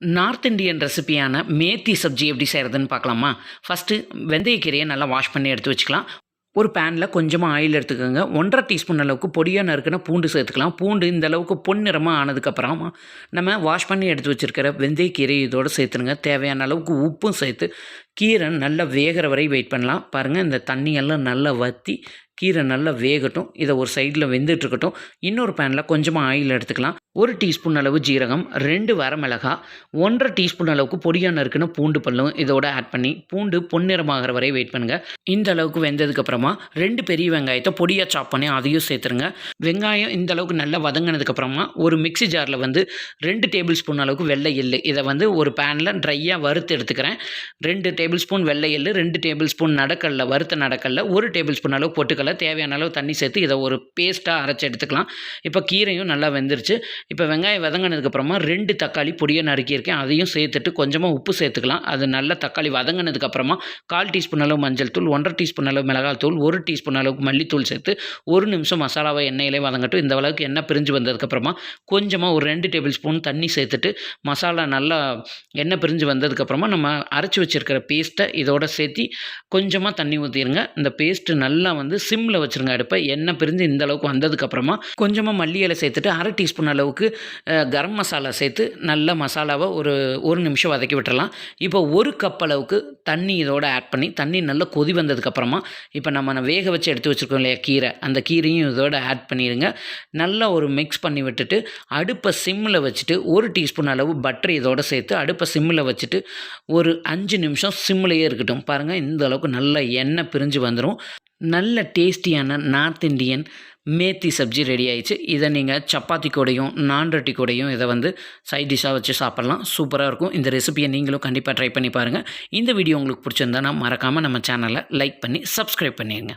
North Indian ரெசிபியான மேத்தி சப்ஜி எப்படி செய்கிறதுன்னு பார்க்கலாமா? ஃபஸ்ட்டு வெந்தயக்கீரையை நல்லா வாஷ் பண்ணி எடுத்து வச்சுக்கலாம். ஒரு பேனில் கொஞ்சமாக ஆயில் எடுத்துக்கோங்க. ஒன்றரை டீஸ்பூன் அளவுக்கு பொடியாக நறுக்குன பூண்டு சேர்த்துக்கலாம். பூண்டு இந்த அளவுக்கு பொன்னிறமாக ஆனதுக்கப்புறம் நம்ம வாஷ் பண்ணி எடுத்து வச்சுருக்கிற வெந்தயக்கீரை இதோடு சேர்த்துருங்க. தேவையான அளவுக்கு உப்பும் சேர்த்து கீரை நல்லா வேகிற வரை வெயிட் பண்ணலாம். பாருங்கள் இந்த தண்ணியெல்லாம் நல்லா வற்றி கீரை நல்லா வேகட்டும். இதை ஒரு சைடில் வெந்துட்டுருக்கட்டும். இன்னொரு பேனில் கொஞ்சமாக ஆயில் எடுத்துக்கலாம். ஒரு டீஸ்பூன் அளவு ஜீரகம் ரெண்டு வரமிளகா ஒன்றரை டீஸ்பூன் அளவுக்கு பொடியாக நறுக்குன்னு பூண்டு பல்லும் இதோட ஆட் பண்ணி பூண்டு பொன்னிறமாகிற வரை வெயிட் பண்ணுங்கள் இந்த அளவுக்கு வெந்ததுக்கப்புறமா ரெண்டு பெரிய வெங்காயத்தை பொடியாக சாப் பண்ணி அதையும் சேர்த்துருங்க. வெங்காயம் இந்த அளவுக்கு நல்லா வதங்கினதுக்கப்புறமா ஒரு மிக்ஸி ஜாரில் வந்து ரெண்டு டேபிள் ஸ்பூன் அளவுக்கு வெள்ளை எள்ளு இதை வந்து ஒரு பேனில் ட்ரையாக வறுத்து எடுத்துக்கிறேன். ரெண்டு டேபிள் டேபிள் ஸ்பூன் வெள்ளை எள்ளு ரெண்டு டேபிள் ஸ்பூன் நடக்கல்ல வறுத்த நடக்கல்ல ஒரு டேபிள் ஸ்பூன் அளவு போட்டுக்கல தேவையான அளவு தண்ணி சேர்த்து இதை ஒரு பேஸ்ட்டாக அரைச்சி எடுத்துக்கலாம். இப்போ கீரையும் நல்லா வெந்துருச்சு. இப்போ வெங்காயம் வதங்கினதுக்கப்புறமா ரெண்டு தக்காளி பொடியாக நறுக்கியிருக்கேன். அதையும் சேர்த்துட்டு கொஞ்சமாக உப்பு சேர்த்துக்கலாம். அது நல்லா தக்காளி வதங்கினதுக்கப்புறமா கால் டீஸ்பூன் அளவு மஞ்சள் தூள் ஒன்றரை டீஸ்பூன் அளவு மிளகாய் தூள் ஒரு டீஸ்பூன் அளவுக்கு மல்லித்தூள் சேர்த்து ஒரு நிமிஷம் மசாலாவை எண்ணெயிலே வதங்கட்டும். இந்த அளவுக்கு எண்ணெய் பிரிஞ்சு வந்ததுக்கப்புறமா கொஞ்சமாக ஒரு ரெண்டு டேபிள் ஸ்பூன் தண்ணி சேர்த்துட்டு மசாலா நல்லா எண்ணெய் பிரிஞ்சு வந்ததுக்கப்புறமா நம்ம அரைச்சி வச்சுருக்கிற பேஸ்ட்டை இதோட சேர்த்தி கொஞ்சமாக தண்ணி ஊற்றிடுங்க இந்த பேஸ்ட்டு நல்லா வந்து சிம்மில் வச்சுருங்க அடுப்பை. எண்ணெய் பிரிஞ்சு இந்த அளவுக்கு வந்ததுக்கப்புறமா கொஞ்சமாக மல்லி இலை சேர்த்துட்டு அரை டீஸ்பூன் அளவுக்கு கரம் மசாலா சேர்த்து நல்ல மசாலாவை ஒரு ஒரு நிமிஷம் வதக்கி விட்டுறலாம். இப்போ ஒரு கப் அளவுக்கு தண்ணி இதோட ஆட் பண்ணி தண்ணி நல்லா கொதி வந்ததுக்கப்புறமா இப்போ நம்ம வேக வச்சு எடுத்து வச்சுருக்கோம் இல்லையா கீரை. அந்த கீரையும் இதோட ஆட் பண்ணிடுங்க நல்லா ஒரு மிக்ஸ் பண்ணி விட்டுட்டு அடுப்பை சிம்மில் வச்சுட்டு ஒரு டீஸ்பூன் அளவு பட்டர் இதோட சேர்த்து அடுப்பை சிம்மில் வச்சுட்டு ஒரு அஞ்சு நிமிஷம் சிம்லேயே இருக்கட்டும். பாருங்கள் இந்த அளவுக்கு நல்ல எண்ணெய் பிரிஞ்சு வந்துடும் நல்ல டேஸ்டியான north Indian methi sabzi ready ஆயிடுச்சு. இதை நீங்கள் சப்பாத்தி கூடையும் நான் ரொட்டி கூடையும் இதை வந்து சைட் டிஷ்ஷாக வச்சு சாப்பிட்லாம். சூப்பராக இருக்கும். இந்த ரெசிபியை நீங்களும் கண்டிப்பாக ட்ரை பண்ணி பாருங்கள் இந்த வீடியோ உங்களுக்கு பிடிச்சிருந்தா மறக்காமல் நம்ம சேனலை லைக் பண்ணி சப்ஸ்கிரைப் பண்ணிடுங்க